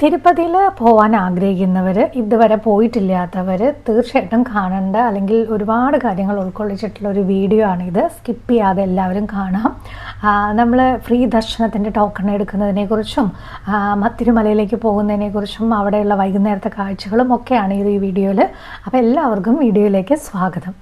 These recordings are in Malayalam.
തിരുപ്പതിയിൽ പോകാൻ ആഗ്രഹിക്കുന്നവർ ഇതുവരെ പോയിട്ടില്ലാത്തവർ തീർച്ചയായിട്ടും കാണേണ്ട. അല്ലെങ്കിൽ ഒരുപാട് കാര്യങ്ങൾ ഉൾക്കൊള്ളിച്ചിട്ടുള്ള ഒരു വീഡിയോ ആണിത്. സ്കിപ്പ് ചെയ്യാതെ എല്ലാവരും കാണാം. നമ്മൾ ഫ്രീ ദർശനത്തിന്റെ ടോക്കൺ എടുക്കുന്നതിനെക്കുറിച്ചും മത്തിരുമലയിലേക്ക് പോകുന്നതിനെക്കുറിച്ചും അവിടെയുള്ള വൈകുന്നേരത്തെ കാഴ്ചകളും ഒക്കെയാണ് ഈ വീഡിയോയിൽ അപ്പോൾ എല്ലാവർക്കും വീഡിയോയിലേക്ക് സ്വാഗതം.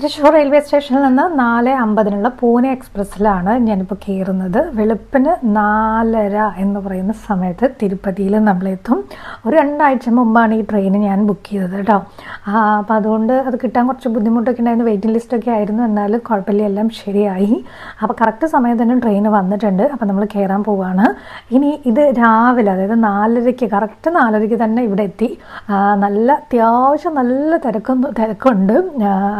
തൃശ്ശൂർ റെയിൽവേ സ്റ്റേഷനിൽ നിന്ന് നാല് അമ്പതിനുള്ള പൂനെ എക്സ്പ്രസ്സിലാണ് ഞാനിപ്പോൾ കയറുന്നത്. വെളുപ്പിന് നാലര എന്ന് പറയുന്ന സമയത്ത് തിരുപ്പതിയിൽ നമ്മളെത്തും. ഒരു രണ്ടാഴ്ച മുമ്പാണ് ഈ ട്രെയിൻ ഞാൻ ബുക്ക് ചെയ്തത് കേട്ടോ. അപ്പോൾ അതുകൊണ്ട് അത് കിട്ടാൻ കുറച്ച് ബുദ്ധിമുട്ടൊക്കെ ഉണ്ടായിരുന്നു. വെയിറ്റിംഗ് ലിസ്റ്റൊക്കെ ആയിരുന്നു. എന്നാലും കുഴപ്പമില്ല എല്ലാം ശരിയായി. അപ്പോൾ കറക്റ്റ് സമയത്ത് തന്നെ ട്രെയിൻ വന്നിട്ടുണ്ട്. അപ്പോൾ നമ്മൾ കയറാൻ പോവുകയാണ് ഇനി ഇത് രാവിലെ അതായത് നാലരയ്ക്ക് കറക്റ്റ് നാലരയ്ക്ക് തന്നെ ഇവിടെ എത്തി. നല്ല അത്യാവശ്യം നല്ല തിരക്കൊന്നും തിരക്കുണ്ട്.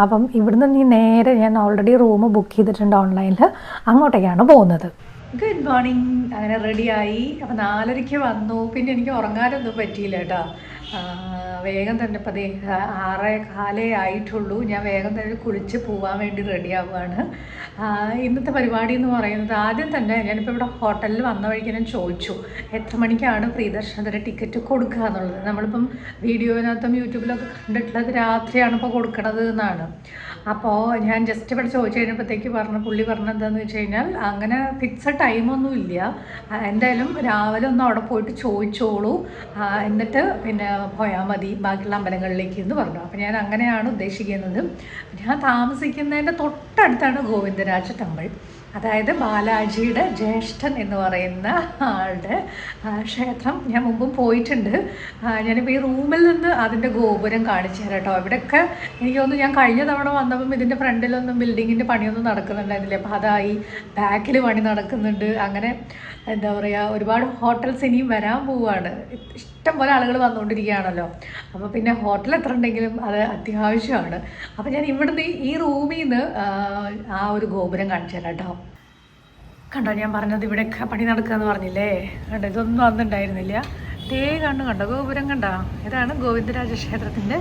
അപ്പം അപ്പം ഇവിടുന്ന് നീ നേരെ ഞാൻ ഓൾറെഡി റൂം ബുക്ക് ചെയ്തിട്ടുണ്ട് ഓൺലൈനിൽ അങ്ങോട്ടേക്കാണ് പോകുന്നത്. ഗുഡ് മോർണിംഗ് അങ്ങനെ റെഡിയായി അപ്പം നാലരയ്ക്ക് വന്നു. പിന്നെ എനിക്ക് ഉറങ്ങാനൊന്നും പറ്റിയില്ല കേട്ടോ. വേഗം തന്നെ ദേ ആറേ കാലേ ആയിട്ടുള്ളൂ. ഞാൻ വേഗം തന്നെ കുളിച്ച് പോകാൻ വേണ്ടി റെഡിയാവുകയാണ് ഇന്നത്തെ പരിപാടി എന്ന് പറയുന്നത് ആദ്യം തന്നെ ഞാനിപ്പോൾ ഇവിടെ ഹോട്ടലിൽ വന്ന വഴിക്ക് ഞാൻ ചോദിച്ചു എത്ര മണിക്കാണ് പ്രിയദർശനത്തിന് ടിക്കറ്റ് കൊടുക്കുക എന്നുള്ളത്? നമ്മളിപ്പം വീഡിയോനകത്തും യൂട്യൂബിലൊക്കെ കണ്ടിട്ടുള്ളത് രാത്രിയാണ് ഇപ്പോൾ കൊടുക്കണത് എന്നാണ്. അപ്പോൾ ഞാൻ ജസ്റ്റ് ഇവിടെ ചോദിച്ചു കഴിഞ്ഞപ്പോഴത്തേക്ക് പറഞ്ഞ പുള്ളി പറഞ്ഞ എന്താന്ന് വെച്ച് കഴിഞ്ഞാൽ അങ്ങനെ ഫിക്സഡ് ടൈമൊന്നും ഇല്ല. എന്തായാലും രാവിലെ ഒന്ന് അവിടെ പോയിട്ട് ചോദിച്ചോളൂ. എന്നിട്ട് പിന്നെ പോയാൽ മതി ബാക്കിയുള്ള അമ്പലങ്ങളിലേക്ക് എന്ന് പറഞ്ഞു. അപ്പോൾ ഞാൻ അങ്ങനെയാണ് ഉദ്ദേശിക്കുന്നത്. ഞാൻ താമസിക്കുന്നതിന്റെ തൊട്ടടുത്താണ് ഗോവിന്ദരാജ ടെമ്പിൾ അതായത് ബാലാജിയുടെ ജ്യേഷ്ഠൻ എന്ന് പറയുന്ന ആളുടെ ക്ഷേത്രം ഞാൻ മുമ്പും പോയിട്ടുണ്ട്. ഞാനിപ്പോൾ ഈ റൂമിൽ നിന്ന് അതിന്റെ ഗോപുരം കാണിച്ചു തരാം കേട്ടോ. ഇവിടെയൊക്കെ എനിക്ക് തോന്നുന്നു ഞാൻ കഴിഞ്ഞ തവണ വന്നപ്പം ഇതിന്റെ ഫ്രണ്ടിലൊന്നും ബിൽഡിങ്ങിന്റെ പണിയൊന്നും നടക്കുന്നുണ്ടായിരുന്നില്ല. അപ്പോൾ അതായി ബാക്കിൽ പണി നടക്കുന്നുണ്ട്. അങ്ങനെ എന്താ പറയുക ഒരുപാട് ഹോട്ടൽസ് ഇനിയും വരാൻ പോവുകയാണ് ഇഷ്ടം പോലെ ആളുകൾ വന്നുകൊണ്ടിരിക്കുകയാണല്ലോ. അപ്പോൾ പിന്നെ ഹോട്ടൽ എത്ര ഉണ്ടെങ്കിലും അത് അത്യാവശ്യമാണ്. അപ്പോൾ ഞാൻ ഇവിടുന്ന് ഈ- റൂമിൽ നിന്ന് ആ ഒരു ഗോപുരം കാണിച്ചു തരാം കേട്ടോ. കണ്ടോ ഞാൻ പറഞ്ഞത് ഇവിടെ പണി നടക്കുക എന്ന് പറഞ്ഞില്ലേ? കണ്ടോ ഇതൊന്നും അന്നുണ്ടായിരുന്നില്ല. തേ കണ്ണു കണ്ടോ ഗോപുരം കണ്ടോ? ഇതാണ് ഗോവിന്ദരാജ ക്ഷേത്രത്തിന്റെ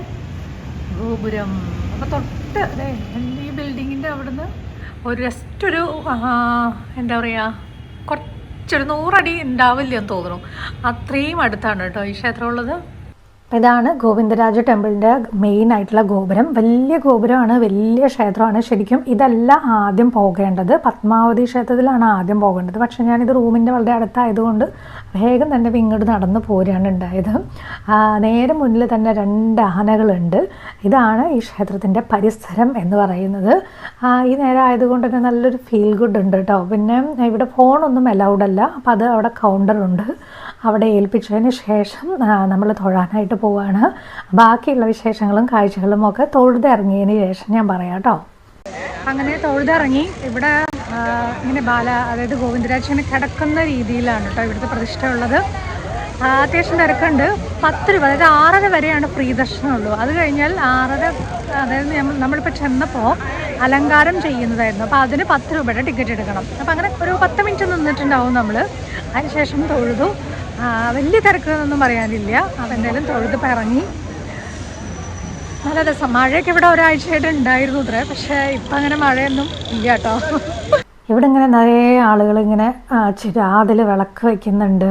ഗോപുരം. അപ്പോൾ തൊട്ട് അതെ ഈ ബിൽഡിങ്ങിന്റെ അവിടുന്ന് ഒരു ജസ്റ്റ് ഒരു എന്താ പറയുക കുറച്ചൊരു നൂറടി ഉണ്ടാവില്ല എന്ന് തോന്നുന്നു. അത്രയും അടുത്താണ് കേട്ടോ ഈ ക്ഷേത്രം ഉള്ളത് ഇതാണ് ഗോവിന്ദരാജ ടെമ്പിളിന്റെ മെയിൻ ആയിട്ടുള്ള ഗോപുരം. വലിയ ഗോപുരമാണ് വലിയ ക്ഷേത്രമാണ്. ശരിക്കും ഇതല്ല ആദ്യം പോകേണ്ടത്. പത്മാവതി ക്ഷേത്രത്തിലാണ് ആദ്യം പോകേണ്ടത്. പക്ഷേ ഞാനിത് റൂമിന്റെ വളരെ അടുത്തായതുകൊണ്ട് വേഗം തന്നെ ഇങ്ങോട്ട് നടന്ന് പോരാണ് ഉണ്ടായത്. നേരെ മുന്നിൽ തന്നെ രണ്ട് ആനകളുണ്ട്. ഇതാണ് ഈ ക്ഷേത്രത്തിന്റെ പരിസരം എന്ന് പറയുന്നത്. ഈ നേരം ആയതുകൊണ്ട് തന്നെ നല്ലൊരു ഫീൽ ഗുഡ് ഉണ്ട് കേട്ടോ. പിന്നെ ഇവിടെ ഫോണൊന്നും അലൗഡ് അല്ല. അപ്പോൾ അത് അവിടെ കൗണ്ടറുണ്ട് അവിടെ ഏൽപ്പിച്ചതിന് ശേഷം നമ്മൾ തൊഴാനായിട്ട് പോവാണ്. ബാക്കിയുള്ള വിശേഷങ്ങളും കാഴ്ചകളും ഒക്കെ തൊഴുതിറങ്ങിയതിന് ശേഷം ഞാൻ പറയാം കേട്ടോ. അങ്ങനെ തൊഴുതിറങ്ങി. ഇവിടെ ഇങ്ങനെ ബാല അതായത് ഗോവിന്ദരാജ് ഇങ്ങനെ കിടക്കുന്ന രീതിയിലാണ് കേട്ടോ ഇവിടുത്തെ പ്രതിഷ്ഠ ഉള്ളത്. അത്യാവശ്യം തിരക്കുണ്ട്. പത്ത് രൂപ അതായത് ആറര വരെയാണ് ഫ്രീ അത് കഴിഞ്ഞാൽ ആറര അതായത് നമ്മൾ നമ്മളിപ്പോൾ ചെന്നപ്പോൾ അലങ്കാരം ചെയ്യുന്നതായിരുന്നു. അപ്പോൾ അതിന് പത്ത് രൂപയുടെ ടിക്കറ്റ് എടുക്കണം. അപ്പോൾ അങ്ങനെ ഒരു പത്ത് മിനിറ്റ് നിന്നിട്ടുണ്ടാവും നമ്മൾ അതിനുശേഷം തൊഴുതു. വലിയ തിരക്കുകളൊന്നും പറയാനില്ല. അതെന്തായാലും തൊഴുത് പറങ്ങി. നല്ല രസം മഴയൊക്കെ ഇവിടെ ഒരാഴ്ചയായിട്ട് ഉണ്ടായിരുന്നു ഇത്ര പക്ഷേ ഇപ്പം അങ്ങനെ മഴയൊന്നും ഇല്ല കേട്ടോ. ഇവിടെ ഇങ്ങനെ നിറയെ ആളുകൾ ഇങ്ങനെ ചിരാതിൽ വിളക്ക് വയ്ക്കുന്നുണ്ട്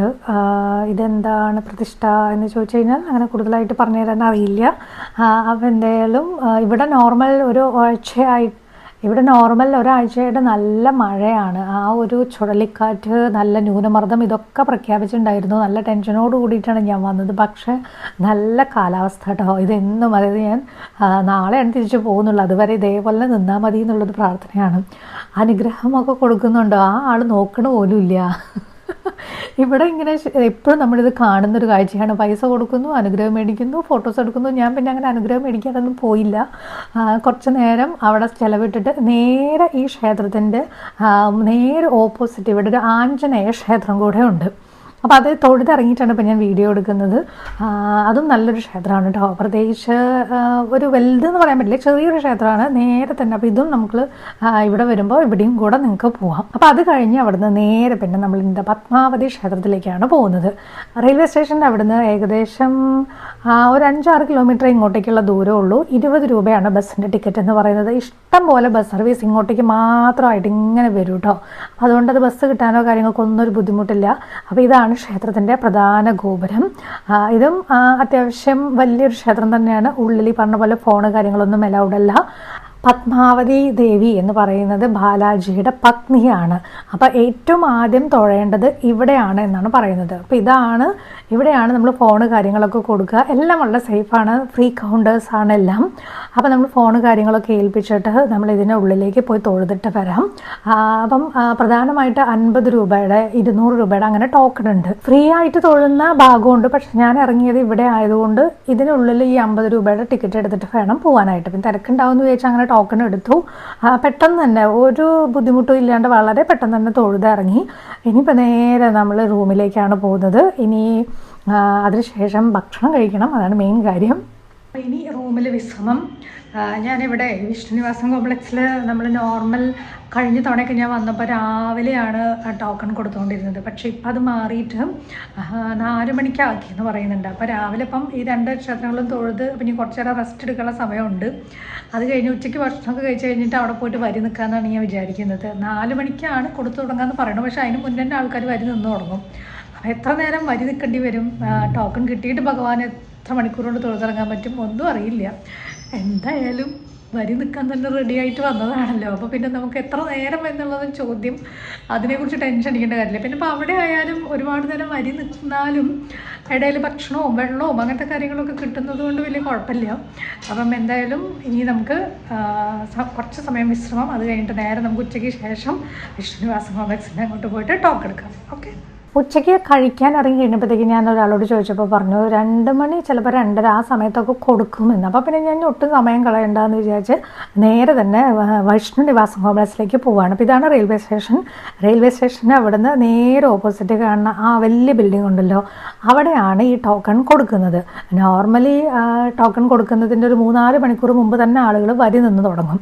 ഇതെന്താണ് പ്രതിഷ്ഠ എന്ന് ചോദിച്ചു കഴിഞ്ഞാൽ അങ്ങനെ കൂടുതലായിട്ട് പറഞ്ഞു തരാൻ അറിയില്ല. എന്തായാലും ഇവിടെ നോർമൽ ഒരു ആഴ്ചയായി ഇവിടെ നോർമൽ ഒരാഴ്ചയായിട്ട് നല്ല മഴയാണ്. ആ ഒരു ചുഴലിക്കാറ്റ് നല്ല ന്യൂനമർദ്ദം ഇതൊക്കെ പ്രഖ്യാപിച്ചിട്ടുണ്ടായിരുന്നു. നല്ല ടെൻഷനോട് കൂടിയിട്ടാണ് ഞാൻ വന്നത്. പക്ഷേ നല്ല കാലാവസ്ഥ കേട്ടോ. ഇതെന്നും അതായത് ഞാൻ നാളെയാണ് തിരിച്ചു പോകുന്നുള്ളൂ. അതുവരെ ഇതേപോലെ നിന്നാൽ മതി എന്നുള്ളത് പ്രാർത്ഥനയാണ്. അനുഗ്രഹമൊക്കെ കൊടുക്കുന്നുണ്ടോ? ആ ആൾ നോക്കണ പോലും ഇല്ല. ഇവിടെ ഇങ്ങനെ എപ്പോഴും നമ്മളിത് കാണുന്നൊരു കാഴ്ചയാണ്. പൈസ കൊടുക്കുന്നു അനുഗ്രഹം മേടിക്കുന്നു ഫോട്ടോസ് എടുക്കുന്നു. ഞാൻ പിന്നെ അങ്ങനെ അനുഗ്രഹം മേടിക്കാനൊന്നും പോയില്ല. കുറച്ച് നേരം അവിടെ ചിലവിട്ടിട്ട് നേരെ ഈ ക്ഷേത്രത്തിന്റെ നേരെ ഓപ്പോസിറ്റ് ഇവിടെ ഒരു ആഞ്ജനേയ ക്ഷേത്രം കൂടെ ഉണ്ട്. അപ്പോൾ അത് തൊഴുതിറങ്ങിയിട്ടാണ് ഇപ്പോൾ ഞാൻ വീഡിയോ എടുക്കുന്നത്. അതും നല്ലൊരു ക്ഷേത്രമാണ് കേട്ടോ. പ്രത്യേകിച്ച് ഒരു വലുതെന്ന് പറയാൻ പറ്റില്ല ചെറിയൊരു ക്ഷേത്രമാണ്. നേരെ തന്നെ അപ്പോൾ ഇതും നമുക്ക് ഇവിടെ വരുമ്പോൾ ഇവിടെയും കൂടെ നിങ്ങൾക്ക് പോവാം. അപ്പോൾ അത് കഴിഞ്ഞ് അവിടുന്ന് നേരെ പിന്നെ നമ്മൾ ഇന്ന് പത്മാവതി ക്ഷേത്രത്തിലേക്കാണ് പോകുന്നത്. റെയിൽവേ സ്റ്റേഷന്റെ അവിടുന്ന് ഏകദേശം ഒരു അഞ്ചാറ് കിലോമീറ്റർ ഇങ്ങോട്ടേക്കുള്ള ദൂരമേ ഉള്ളൂ. ഇരുപത് രൂപയാണ് ബസ്സിന്റെ ടിക്കറ്റ് എന്ന് പറയുന്നത്. ഇഷ്ടം പോലെ ബസ് സർവീസ് ഇങ്ങോട്ടേക്ക് മാത്രമായിട്ട് ഇങ്ങനെ വരും കേട്ടോ. അതുകൊണ്ട് അത് ബസ് കിട്ടാനോ കാര്യങ്ങൾക്കൊന്നും ഒരു ബുദ്ധിമുട്ടില്ല. അപ്പോൾ ഇതാണ് ക്ഷേത്രത്തിന്റെ പ്രധാന ഗോപുരം. ഇതും അത്യാവശ്യം വലിയൊരു ക്ഷേത്രം തന്നെയാണ്. ഉള്ളിൽ പറഞ്ഞ പോലെ ഫോണ് കാര്യങ്ങളൊന്നും അലൗഡല്ല അല്ല. പത്മാവതി ദേവി എന്ന് പറയുന്നത് ബാലാജിയുടെ പത്നിയാണ്. അപ്പോൾ ഏറ്റവും ആദ്യം തൊഴേണ്ടത് ഇവിടെയാണ് എന്നാണ് പറയുന്നത്. അപ്പോൾ ഇതാണ് ഇവിടെയാണ് നമ്മൾ ഫോണ് കാര്യങ്ങളൊക്കെ കൊടുക്കുക. എല്ലാം വളരെ സേഫാണ് ഫ്രീ കൗണ്ടേഴ്സ് ആണ് എല്ലാം. അപ്പോൾ നമ്മൾ ഫോണ് കാര്യങ്ങളൊക്കെ ഏൽപ്പിച്ചിട്ട് നമ്മൾ ഇതിന്റെ ഉള്ളിലേക്ക് പോയി തൊഴുതിട്ട് വരാം. അപ്പം പ്രധാനമായിട്ട് അൻപത് രൂപയുടെ ഇരുന്നൂറ് രൂപയുടെ അങ്ങനെ ടോക്കൺ ഉണ്ട്. ഫ്രീ ആയിട്ട് തൊഴുന്ന ഭാഗമുണ്ട്. പക്ഷെ ഞാൻ ഇറങ്ങിയത് ഇവിടെ ആയതുകൊണ്ട് ഇതിനുള്ളിൽ ഈ അമ്പത് രൂപയുടെ ടിക്കറ്റ് എടുത്തിട്ട് വേണം പോകാനായിട്ട് പിന്നെ തിരക്കുണ്ടാവുമെന്ന് ചോദിച്ചാൽ അങ്ങനെ ടോക്കൺ എടുത്തു. പെട്ടെന്ന് തന്നെ ഒരു ബുദ്ധിമുട്ടും ഇല്ലാണ്ട് വളരെ പെട്ടെന്ന് തന്നെ തൊഴുതിറങ്ങി ഇനിയിപ്പോൾ നേരെ നമ്മൾ റൂമിലേക്കാണ് പോകുന്നത്. ഇനി അതിനുശേഷം ഭക്ഷണം കഴിക്കണം. അതാണ് മെയിൻ കാര്യം. ഇനി റൂമിൽ വിശ്രമം. ഞാനിവിടെ വിഷ്ണുനിവാസം കോംപ്ലക്സിൽ നമ്മൾ നോർമൽ കഴിഞ്ഞ തവണയൊക്കെ ഞാൻ വന്നപ്പോൾ രാവിലെയാണ് ടോക്കൺ കൊടുത്തുകൊണ്ടിരുന്നത് പക്ഷേ ഇപ്പം അത് മാറിയിട്ട് നാല് മണിക്കാക്കി എന്ന് പറയുന്നുണ്ട്. അപ്പോൾ രാവിലെ ഇപ്പം ഈ രണ്ട് ക്ഷേത്രങ്ങളും തൊഴുത് പിന്നെ കുറച്ച് നേരം റെസ്റ്റ് എടുക്കാനുള്ള സമയമുണ്ട്. അത് കഴിഞ്ഞ് ഉച്ചയ്ക്ക് ഭക്ഷണമൊക്കെ കഴിച്ച് കഴിഞ്ഞിട്ട് അവിടെ പോയിട്ട് വരി നിൽക്കാമെന്നാണ് ഞാൻ വിചാരിക്കുന്നത്. നാല് മണിക്കാണ് കൊടുത്തു തുടങ്ങാമെന്ന് പറയുന്നത്. പക്ഷേ അതിന് മുന്നേ തന്നെ ആൾക്കാർ വരി നിന്ന് തുടങ്ങും. അപ്പോൾ എത്ര നേരം വരി നിൽക്കേണ്ടി വരും? ടോക്കൺ കിട്ടിയിട്ട് ഭഗവാൻ എത്ര മണിക്കൂർ കൊണ്ട് തൊഴുതിറങ്ങാൻ പറ്റും? ഒന്നും അറിയില്ല. എന്തായാലും വരി നിൽക്കാൻ തന്നെ റെഡി ആയിട്ട് വന്നതാണല്ലോ. അപ്പോൾ പിന്നെ നമുക്ക് എത്ര നേരം എന്നുള്ളത് ചോദ്യം. അതിനെക്കുറിച്ച് ടെൻഷൻ അടിക്കേണ്ട കാര്യമില്ല. പിന്നെ ഇപ്പോൾ അവിടെ ആയാലും ഒരുപാട് നേരം വരി നിന്നാലും ഇടയിൽ ഭക്ഷണവും വെള്ളവും അങ്ങനത്തെ കാര്യങ്ങളൊക്കെ കിട്ടുന്നത് കൊണ്ട് വലിയ കുഴപ്പമില്ല. അപ്പം എന്തായാലും ഇനി നമുക്ക് കുറച്ച് സമയം വിശ്രമം അത് കഴിഞ്ഞിട്ട് നേരെ നമുക്ക് ഉച്ചയ്ക്ക് ശേഷം വിഷ്ണുനിവാസ കോംപ്ലക്സിന്റെ അങ്ങോട്ട് പോയിട്ട് ടോക്ക് എടുക്കാം. ഓക്കെ ഉച്ചയ്ക്ക് കഴിക്കാൻ ഇറങ്ങി കഴിഞ്ഞപ്പോഴത്തേക്ക് ഞാൻ ഒരാളോട് ചോദിച്ചപ്പോൾ പറഞ്ഞു രണ്ട് മണി ചിലപ്പോൾ രണ്ടര ആ സമയത്തൊക്കെ കൊടുക്കുമെന്ന്. അപ്പോൾ പിന്നെ ഞാൻ ഒട്ടും സമയം കളയണ്ടെന്ന് വിചാരിച്ച് നേരെ തന്നെ വൈഷ്ണു നിവാസം കോംപ്ലക്സിലേക്ക് പോവുകയാണ് അപ്പോൾ ഇതാണ് റെയിൽവേ സ്റ്റേഷൻ. റെയിൽവേ സ്റ്റേഷന്റെ അവിടുന്ന് നേരെ ഓപ്പോസിറ്റ് കാണുന്ന ആ വലിയ ബിൽഡിംഗ് ഉണ്ടല്ലോ അവിടെയാണ് ഈ ടോക്കൺ കൊടുക്കുന്നത്. നോർമലി ടോക്കൺ കൊടുക്കുന്നതിന്റെ ഒരു മൂന്നാൽ മണിക്കൂർ മുമ്പ് തന്നെ ആളുകൾ വരി നിന്ന് തുടങ്ങും.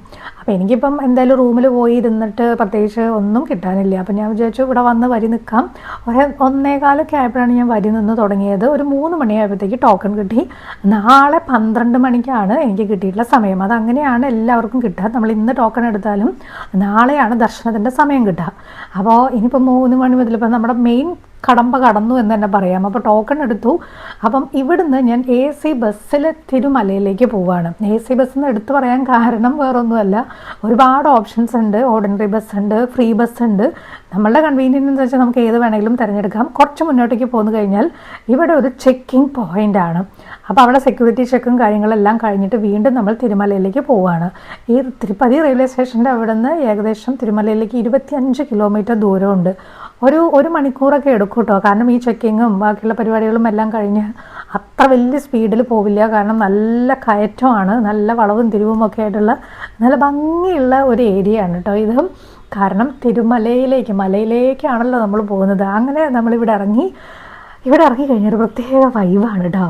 അപ്പോൾ എനിക്കിപ്പം എന്തായാലും റൂമിൽ പോയി ഇരുന്നിട്ട് പ്രത്യേകിച്ച് ഒന്നും കിട്ടാനില്ല. അപ്പം ഞാൻ വിചാരിച്ചു ഇവിടെ വന്ന് വരി നിൽക്കാം ഒരു ഒന്നേകാലൊക്കെ ആയപ്പോഴാണ് ഞാൻ വരി നിന്ന് തുടങ്ങിയത്. ഒരു മൂന്ന് മണിയായപ്പോഴത്തേക്ക് ടോക്കൺ കിട്ടി. നാളെ പന്ത്രണ്ട് മണിക്കാണ് എനിക്ക് കിട്ടിയിട്ടുള്ള സമയം. അതങ്ങനെയാണ് എല്ലാവർക്കും കിട്ടുക. നമ്മൾ ഇന്ന് ടോക്കൺ എടുത്താലും നാളെയാണ് ദർശനത്തിന്റെ സമയം കിട്ടുക. അപ്പോൾ ഇനിയിപ്പോൾ മൂന്ന് മണി മുതൽ ഇപ്പം നമ്മുടെ മെയിൻ കടമ്പ കടന്നു എന്ന് തന്നെ പറയാം. അപ്പോൾ ടോക്കൺ എടുത്തു. അപ്പം ഇവിടുന്ന് ഞാൻ എ സി ബസ്സിൽ തിരുമലയിലേക്ക് പോവാണ്. എ സി ബസ് എന്ന് എടുത്തു പറയാൻ കാരണം വേറൊന്നുമല്ല. ഒരുപാട് ഓപ്ഷൻസ് ഉണ്ട്. ഓർഡിനറി ബസ് ഉണ്ട് ഫ്രീ ബസ് ഉണ്ട്. നമ്മളുടെ കൺവീനിയൻസ് എന്ന് വെച്ചാൽ നമുക്ക് ഏത് വേണമെങ്കിലും തിരഞ്ഞെടുക്കാം. കുറച്ച് മുന്നോട്ടേക്ക് പോന്നു കഴിഞ്ഞാൽ ഇവിടെ ഒരു ചെക്കിംഗ് പോയിന്റ് ആണ്. അപ്പോൾ അവിടെ സെക്യൂരിറ്റി ചെക്കും കാര്യങ്ങളെല്ലാം കഴിഞ്ഞിട്ട് വീണ്ടും നമ്മൾ തിരുമലയിലേക്ക് പോവുകയാണ് ഈ തിരുപ്പതി റെയിൽവേ സ്റ്റേഷന്റെ അവിടെ നിന്ന് ഏകദേശം തിരുമലയിലേക്ക് ഇരുപത്തിയഞ്ച് കിലോമീറ്റർ ദൂരമുണ്ട്. ഒരു ഒരു മണിക്കൂറൊക്കെ എടുക്കും കേട്ടോ കാരണം ഈ ചെക്കിങ്ങും ബാക്കിയുള്ള പരിപാടികളും എല്ലാം കഴിഞ്ഞ് അത്ര വലിയ സ്പീഡിൽ പോവില്ല. കാരണം നല്ല കയറ്റമാണ് നല്ല വളവും തിരിവും ഒക്കെ ആയിട്ടുള്ള നല്ല ഭംഗിയുള്ള ഒരു ഏരിയ ആണ് കേട്ടോ ഇത്. കാരണം തിരുമലയിലേക്ക് മലയിലേക്കാണല്ലോ നമ്മൾ പോകുന്നത്. അങ്ങനെ നമ്മളിവിടെ ഇറങ്ങി ഇവിടെ ഇറങ്ങി കഴിഞ്ഞാൽ പ്രത്യേക വൈവാണ് കേട്ടോ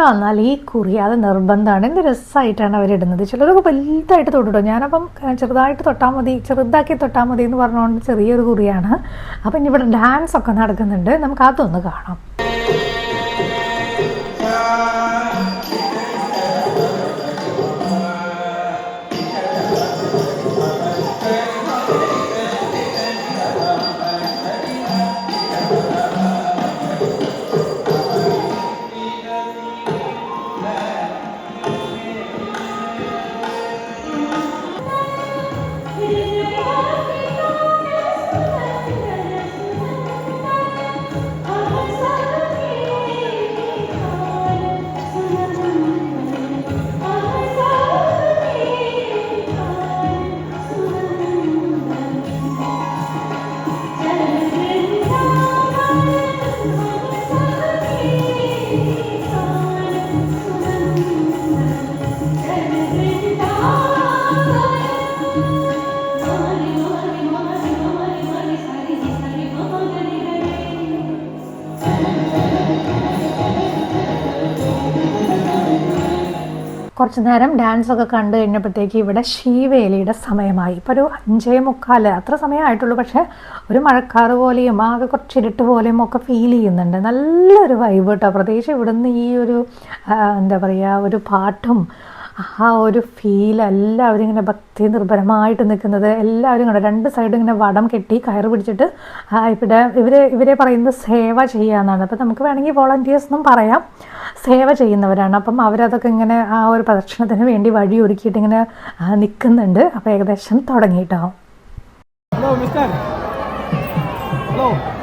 ഇവിടെ വന്നാൽ ഈ കുറി അത് നിർബന്ധമാണ്. എന്ത് രസമായിട്ടാണ് അവരിടുന്നത് ചിലരൊക്കെ വലുതായിട്ട് തൊട്ടിട്ടോ ഞാനപ്പം ചെറുതായിട്ട് തൊട്ടാൽ മതി ചെറുതാക്കി തൊട്ടാൽ മതി എന്ന് പറഞ്ഞുകൊണ്ട് ചെറിയൊരു കുറിയാണ്. അപ്പം ഇവിടെ ഡാൻസ് ഒക്കെ നടക്കുന്നുണ്ട്. നമുക്ക് അതൊന്ന് കാണാം. കുറച്ച് ഡാൻസ് ഒക്കെ കണ്ടു കഴിഞ്ഞപ്പോഴത്തേക്ക് ഇവിടെ ശീവേലിയുടെ സമയമായി. ഇപ്പോൾ ഒരു അഞ്ചേ മുക്കാൽ അത്ര സമയമായിട്ടുള്ളൂ. പക്ഷേ ഒരു മഴക്കാറ് പോലെയും ആകെ കുറച്ച് ഇരുട്ട് പോലെയും ഒക്കെ ഫീൽ ചെയ്യുന്നുണ്ട്. നല്ലൊരു വൈബ് കേട്ടോ. പ്രത്യേകിച്ച് ഇവിടുന്ന് ഈ ഒരു എന്താ പറയുക ഒരു പാട്ടും ആ ഒരു ഫീൽ എല്ലാവരും ഇങ്ങനെ ഭക്തി നിർഭരമായിട്ട് നിൽക്കുന്നത്. എല്ലാവരും കൂടെ രണ്ട് സൈഡും ഇങ്ങനെ വടം കെട്ടി കയറ് പിടിച്ചിട്ട് ഇവിടെ ഇവരെ ഇവരെ പറയുന്നത് സേവ ചെയ്യാന്നാണ് അപ്പം നമുക്ക് വേണമെങ്കിൽ വോളണ്ടിയേഴ്സ് എന്നും പറയാം. സേവ ചെയ്യുന്നവരാണ്. അപ്പം അവരതൊക്കെ ഇങ്ങനെ ആ ഒരു പ്രദക്ഷിണത്തിന് വേണ്ടി വഴി ഒരുക്കിയിട്ട് ഇങ്ങനെ നിൽക്കുന്നുണ്ട്. അപ്പോൾ ഏകദേശം തുടങ്ങിയിട്ടോ? Mister mister.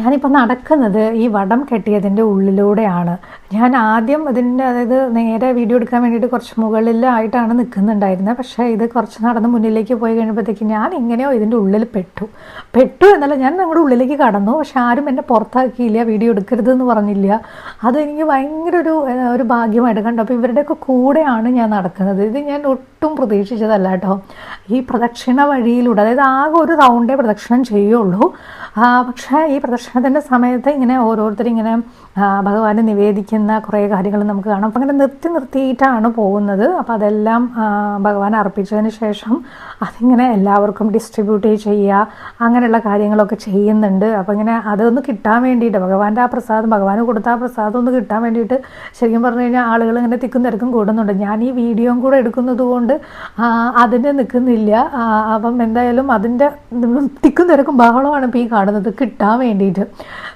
ഞാനിപ്പോൾ നടക്കുന്നത് ഈ വടം കെട്ടിയതിന്റെ ഉള്ളിലൂടെയാണ്. ഞാൻ ആദ്യം ഇതിന്റെ അതായത് നേരെ വീഡിയോ എടുക്കാൻ വേണ്ടിയിട്ട് കുറച്ച് മുകളിലായിട്ടാണ് നിൽക്കുന്നുണ്ടായിരുന്നത് പക്ഷേ ഇത് കുറച്ച് നടന്ന് മുന്നിലേക്ക് പോയി കഴിയുമ്പോഴത്തേക്ക് ഞാൻ എങ്ങനെയോ ഇതിന്റെ ഉള്ളിൽ പെട്ടു. പെട്ടു എന്നല്ല ഞാൻ നമ്മുടെ ഉള്ളിലേക്ക് കടന്നു. പക്ഷെ ആരും എന്നെ പുറത്താക്കിയില്ല വീഡിയോ എടുക്കരുത് എന്ന് പറഞ്ഞില്ല. അത് എനിക്ക് ഭയങ്കര ഒരു ഒരു ഭാഗ്യമായിട്ട് കണ്ടു. അപ്പോൾ ഇവരുടെയൊക്കെ കൂടെയാണ് ഞാൻ നടക്കുന്നത്. ഇത് ഞാൻ ഒട്ടും പ്രതീക്ഷിച്ചതല്ല കേട്ടോ. ഈ പ്രദക്ഷിണ വഴിയിലൂടെ അതായത് ആകെ ഒരു റൗണ്ടേ പ്രദക്ഷിണം ചെയ്യുള്ളൂ. പക്ഷേ ഈ പ്രദക്ഷിണത്തിന്റെ സമയത്ത് ഇങ്ങനെ ഓരോരുത്തർ ഇങ്ങനെ ഭഗവാന് നിവേദിക്കുന്ന കുറേ കാര്യങ്ങൾ നമുക്ക് കാണാം. അപ്പം അങ്ങനെ നിർത്തി നിർത്തിയിട്ടാണ് പോകുന്നത്. അപ്പോൾ അതെല്ലാം ഭഗവാൻ അർപ്പിച്ചതിന് ശേഷം അതിങ്ങനെ എല്ലാവർക്കും ഡിസ്ട്രിബ്യൂട്ട് ചെയ്യുക അങ്ങനെയുള്ള കാര്യങ്ങളൊക്കെ ചെയ്യുന്നുണ്ട്. അപ്പോൾ ഇങ്ങനെ അതൊന്ന് കിട്ടാൻ വേണ്ടിയിട്ട് ഭഗവാന്റെ ആ പ്രസാദം ഭഗവാന് കൊടുത്ത ആ പ്രസാദം ഒന്ന് കിട്ടാൻ വേണ്ടിയിട്ട് ശരിക്കും പറഞ്ഞു കഴിഞ്ഞാൽ ആളുകൾ ഇങ്ങനെ തിക്കും തിരക്കും കൂടുന്നുണ്ട്. ഞാൻ ഈ വീഡിയോയും കൂടെ എടുക്കുന്നത് കൊണ്ട് അതിന് നിൽക്കുന്നില്ല. അപ്പം എന്തായാലും അതിന്റെ തിക്കും തിരക്കും ബഹളമാണ് ഇപ്പോൾ ഈ കാണുന്നത്. കിട്ടാൻ വേണ്ടിയിട്ട്.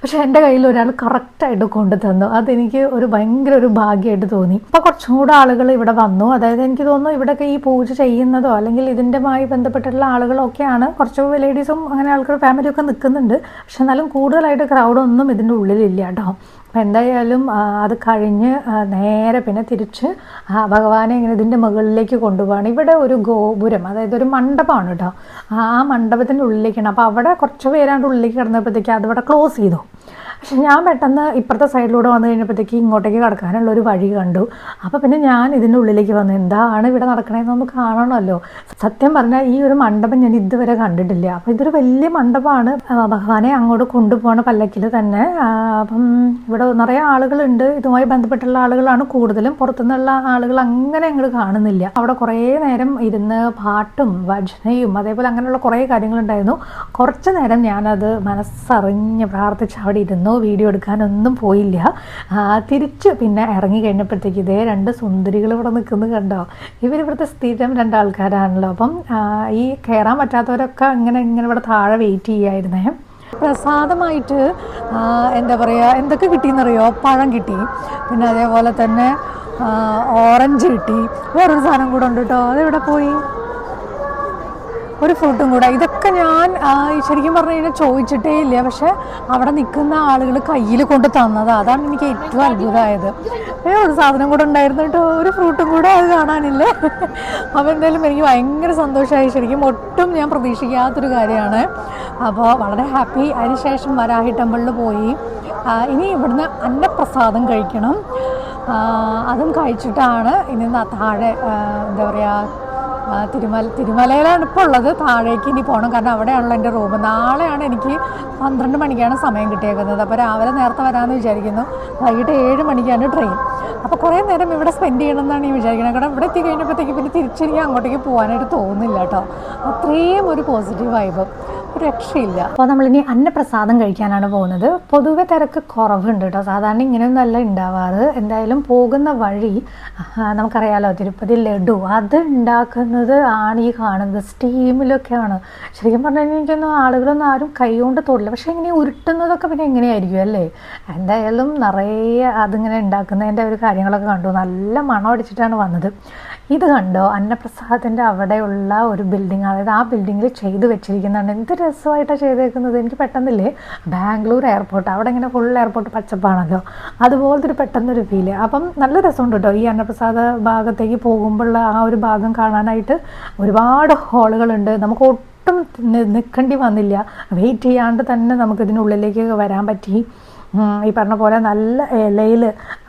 പക്ഷേ എന്റെ കയ്യിൽ ഒരാൾ കറക്റ്റായിട്ട് കൊണ്ടു തന്നു. അതെനിക്ക് ഒരു ഭയങ്കര ഒരു ഭാഗ്യമായിട്ട് തോന്നി. അപ്പോൾ കുറച്ചും കൂടെ ആളുകൾ ഇവിടെ വന്നു. അതായത് എനിക്ക് തോന്നുന്നു ഇവിടെയൊക്കെ ഈ പൂജ ചെയ്യുന്നതോ അല്ലെങ്കിൽ ഇതിന്റെമായി ബന്ധപ്പെട്ടിട്ടുള്ള ആളുകളൊക്കെയാണ്. കുറച്ച് ലേഡീസും അങ്ങനെ ആൾക്കാർ ഫാമിലിയൊക്കെ നിൽക്കുന്നുണ്ട്. പക്ഷെ എന്നാലും കൂടുതലായിട്ട് ക്രൗഡൊന്നും ഇതിന്റെ ഉള്ളിലില്ല കേട്ടോ. അപ്പം എന്തായാലും അത് കഴിഞ്ഞ് നേരെ പിന്നെ തിരിച്ച് ഭഗവാനെ ഇങ്ങനെ ഇതിന്റെ മുകളിലേക്ക് കൊണ്ടുപോവാണ്. ഇവിടെ ഒരു ഗോപുരം അതായത് ഒരു മണ്ഡപമാണ് കേട്ടോ. ആ മണ്ഡപത്തിന്റെ ഉള്ളിലേക്കാണ്. അപ്പോൾ അവിടെ കുറച്ച് പേരാണ്ട് ഉള്ളിലേക്ക് കിടന്നപ്പോഴത്തേക്ക് അതിവിടെ ക്ലോസ് ചെയ്തു. പക്ഷെ ഞാൻ പെട്ടെന്ന് ഇപ്പുറത്തെ സൈഡിലൂടെ വന്നു കഴിഞ്ഞപ്പോഴത്തേക്ക് ഇങ്ങോട്ടേക്ക് കടക്കാനുള്ള ഒരു വഴി കണ്ടു. അപ്പോൾ പിന്നെ ഞാൻ ഇതിന്റെ ഉള്ളിലേക്ക് വന്നു. എന്താണ് ഇവിടെ നടക്കണതെന്ന് നമുക്ക് കാണണമല്ലോ. സത്യം പറഞ്ഞാൽ ഈ ഒരു മണ്ഡപം ഞാൻ ഇതുവരെ കണ്ടിട്ടില്ല. അപ്പോൾ ഇതൊരു വലിയ മണ്ഡപമാണ്. ഭഗവാനെ അങ്ങോട്ട് കൊണ്ടുപോകണ പല്ലക്കിൽ തന്നെ. അപ്പം ഇവിടെ നിറയെ ആളുകളുണ്ട്. ഇതുമായി ബന്ധപ്പെട്ടുള്ള ആളുകളാണ് കൂടുതലും. പുറത്തുനിന്നുള്ള ആളുകൾ അങ്ങനെ അങ്ങോട്ട് കാണുന്നില്ല. അവിടെ കുറേ നേരം ഇരുന്ന് പാട്ടും ഭജനയും അതേപോലെ അങ്ങനെയുള്ള കുറേ കാര്യങ്ങളുണ്ടായിരുന്നു. കുറച്ച് നേരം ഞാനത് മനസ്സറിഞ്ഞ് പ്രാർത്ഥിച്ച് അവിടെ ഇരുന്നു. വീഡിയോ എടുക്കാനൊന്നും പോയില്ല. തിരിച്ച് പിന്നെ ഇറങ്ങി കഴിഞ്ഞപ്പോഴത്തേക്ക് ഇതേ രണ്ട് സുന്ദരികൾ ഇവിടെ നിൽക്കുന്നത് കണ്ടോ? ഇവരിവിടുത്തെ സ്ഥിരം രണ്ടാൾക്കാരാണല്ലോ. അപ്പം ഈ കയറാൻ പറ്റാത്തവരൊക്കെ ഇങ്ങനെ ഇങ്ങനെ ഇവിടെ താഴെ വെയിറ്റ് ചെയ്യായിരുന്നേ. പ്രസാദമായിട്ട് എന്താ പറയുക എന്തൊക്കെ കിട്ടിയെന്നറിയോ? പഴം കിട്ടി. പിന്നെ അതേപോലെ തന്നെ ഓറഞ്ച് കിട്ടി. വേറൊരു സാധനം കൂടെ ഉണ്ട് കേട്ടോ. അതെവിടെ പോയി? ഒരു ഫ്രൂട്ടും കൂടെ. ഇതൊക്കെ ഞാൻ ശരിക്കും പറഞ്ഞു കഴിഞ്ഞാൽ ചോദിച്ചിട്ടേ ഇല്ല. പക്ഷെ അവിടെ നിൽക്കുന്ന ആളുകൾ കയ്യിൽ കൊണ്ട് തന്നത് അതാണ് എനിക്ക് ഏറ്റവും അത്ഭുതമായത്. ഒരു സാധനം കൂടെ ഉണ്ടായിരുന്നു കേട്ടോ ഒരു ഫ്രൂട്ടും കൂടെ അത് കാണാനില്ല. അപ്പോൾ എന്തായാലും എനിക്ക് ഭയങ്കര സന്തോഷമായി. ശരിക്കും ഒട്ടും ഞാൻ പ്രതീക്ഷിക്കാത്തൊരു കാര്യമാണ്. അപ്പോൾ വളരെ ഹാപ്പി അതിനുശേഷം വരാഹി ടെമ്പിളിൽ പോയി. ഇനി ഇവിടുന്ന് അന്നപ്രസാദം കഴിക്കണം. അതും കഴിച്ചിട്ടാണ് ഇനി താഴെ എന്താ പറയുക തിരുമല തിരുമലയിലാണ് ഇപ്പോൾ ഉള്ളത്. താഴേക്ക് ഇനി പോകണം കാരണം അവിടെയാണല്ലോ എന്റെ റൂം. നാളെയാണ് എനിക്ക് പന്ത്രണ്ട് മണിക്കാണ് സമയം കിട്ടിയേക്കുന്നത്. അപ്പോൾ രാവിലെ നേരത്തെ വരാമെന്ന് വിചാരിക്കുന്നു. വൈകിട്ട് ഏഴ് മണിക്കാണ് ട്രെയിൻ അപ്പോൾ കുറേ നേരം ഇവിടെ സ്പെൻഡ് ചെയ്യണമെന്നാണ് ഈ വിചാരിക്കുന്നത്. കാരണം ഇവിടെ എത്തി കഴിഞ്ഞപ്പോഴത്തേക്ക് പിന്നെ തിരിച്ചെനിക്ക് അങ്ങോട്ടേക്ക് പോകാനായിട്ട് തോന്നുന്നില്ല കേട്ടോ. അത്രയും ഒരു പോസിറ്റീവ് വൈബ് ഒരു രക്ഷയില്ല. അപ്പോൾ നമ്മളിനി അന്നപ്രസാദം കഴിക്കാനാണ് പോകുന്നത്. പൊതുവെ തിരക്ക് കുറവുണ്ട് കേട്ടോ സാധാരണ ഇങ്ങനെയൊന്നും അല്ല ഉണ്ടാവാറ് എന്തായാലും പോകുന്ന വഴി നമുക്കറിയാലോ തിരുപ്പതി ലഡു അത് ഉണ്ടാക്കുന്നത് ആണ് ഈ കാണുന്നത്. സ്റ്റീമിലൊക്കെയാണ്. ശരിക്കും പറഞ്ഞു കഴിഞ്ഞാൽ എനിക്കൊന്നും ആളുകളൊന്നും ആരും കൈകൊണ്ട് തൊടില്ല. പക്ഷേ ഇങ്ങനെ ഉരുട്ടുന്നതൊക്കെ പിന്നെ എങ്ങനെയായിരിക്കും അല്ലേ? എന്തായാലും നിറയെ അതിങ്ങനെ ഉണ്ടാക്കുന്നതിന്റെ ഒരു കാര്യങ്ങളൊക്കെ കണ്ടു. നല്ല മണം അടിച്ചിട്ടാണ് വന്നത്. ഇത് കണ്ടോ? അന്നപ്രസാദിന്റെ അവിടെയുള്ള ഒരു ബിൽഡിംഗ് അതായത് ആ ബിൽഡിങ്ങിൽ ചെയ്തു വെച്ചിരിക്കുന്നതാണ്. എന്ത് രസമായിട്ടാണ് ചെയ്തേക്കുന്നത്? എനിക്ക് പെട്ടെന്നില്ലേ? ബാംഗ്ലൂർ എയർപോർട്ട് അവിടെ ഇങ്ങനെ ഫുൾ എയർപോർട്ട് പച്ചപ്പാണല്ലോ. അതുപോലത്തെ ഒരു പെട്ടെന്നൊരു ഫീൽ അപ്പം നല്ല രസമുണ്ട് കേട്ടോ ഈ അന്നപ്രസാദ ഭാഗത്തേക്ക് പോകുമ്പോഴുള്ള ആ ഒരു ഭാഗം കാണാനായിട്ട്. ഒരുപാട് ഹോളുകളുണ്ട്. നമുക്ക് ഒട്ടും നിൽക്കേണ്ടി വന്നില്ല. വെയിറ്റ് ചെയ്യാണ്ട് തന്നെ നമുക്കിതിനുള്ളിലേക്ക് വരാൻ പറ്റി. ഈ പറഞ്ഞ പോലെ നല്ല ഇലയിൽ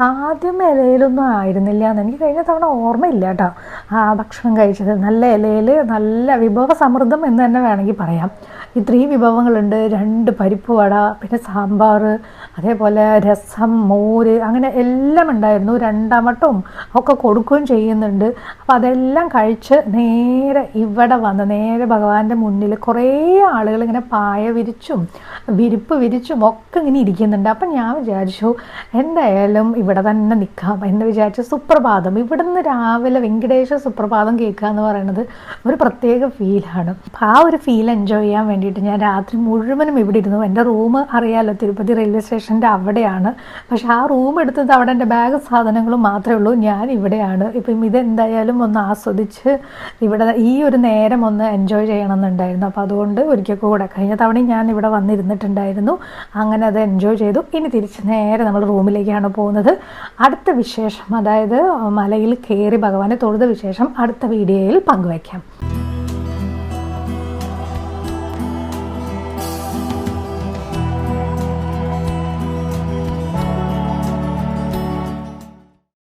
ആദ്യം ഇലയിലൊന്നും ആയിരുന്നില്ല എന്ന് എനിക്ക് കഴിഞ്ഞ തവണ ഓർമ്മയില്ല കേട്ടോ. ആ ഭക്ഷണം കഴിച്ചത്. നല്ല ഇലയിൽ നല്ല വിഭവ സമൃദ്ധം എന്ന് തന്നെ വേണമെങ്കിൽ പറയാം. ഇത്രയും വിഭവങ്ങളുണ്ട്. രണ്ട് പരിപ്പ് വട പിന്നെ സാമ്പാർ അതേപോലെ രസം മോര് അങ്ങനെ എല്ലാം ഉണ്ടായിരുന്നു. രണ്ടാം വട്ടവും ഒക്കെ കൊടുക്കുകയും ചെയ്യുന്നുണ്ട്. അപ്പോൾ അതെല്ലാം കഴിച്ച് നേരെ ഇവിടെ വന്ന് നേരെ ഭഗവാന്റെ മുന്നിൽ കുറേ ആളുകൾ ഇങ്ങനെ പായ വിരിച്ചും വിരിപ്പ് വിരിച്ചും ഒക്കെ ഇങ്ങനെ ഇരിക്കുന്നുണ്ട്. അപ്പം ഞാൻ വിചാരിച്ചു എന്തായാലും ഇവിടെ തന്നെ നിൽക്കാം എന്ന് വിചാരിച്ചു സുപ്രഭാതം. ഇവിടുന്ന് രാവിലെ വെങ്കടേശ സുപ്രഭാതം കേൾക്കുക എന്ന് പറയുന്നത് ഒരു പ്രത്യേക ഫീലാണ് ആ ഒരു ഫീൽ എൻജോയ് ചെയ്യാൻ വേണ്ടിയിട്ട് ഞാൻ രാത്രി മുഴുവനും ഇവിടെ ഇരുന്നു. എന്റെ റൂം അറിയാലോ തിരുപ്പതി റെയിൽവേ സ്റ്റേഷന്റെ അവിടെയാണ്. പക്ഷെ ആ റൂം എടുത്തത് അവിടെ എന്റെ ബാഗ് സാധനങ്ങളും മാത്രമേ ഉള്ളൂ. ഞാൻ ഇവിടെയാണ്. ഇപ്പം ഇതെന്തായാലും ഒന്ന് ആസ്വദിച്ച് ഇവിടെ ഈ ഒരു നേരം ഒന്ന് എൻജോയ് ചെയ്യണമെന്നുണ്ടായിരുന്നു. അപ്പോൾ അതുകൊണ്ട് ഒരിക്കൽ കൂടെ കഴിഞ്ഞ തവണയും ഞാൻ ഇവിടെ വന്നിരുന്നിട്ടുണ്ടായിരുന്നു. അങ്ങനെ അത് എൻജോയ് ചെയ്തു. ഇനി തിരിച്ച് നേരെ നമ്മൾ റൂമിലേക്കാണ് പോകുന്നത്. അടുത്ത വിശേഷം അതായത് മലയിൽ കയറി ഭഗവാനെ തൊഴുത വിശേഷം അടുത്ത വീഡിയോയിൽ പങ്കുവയ്ക്കാം.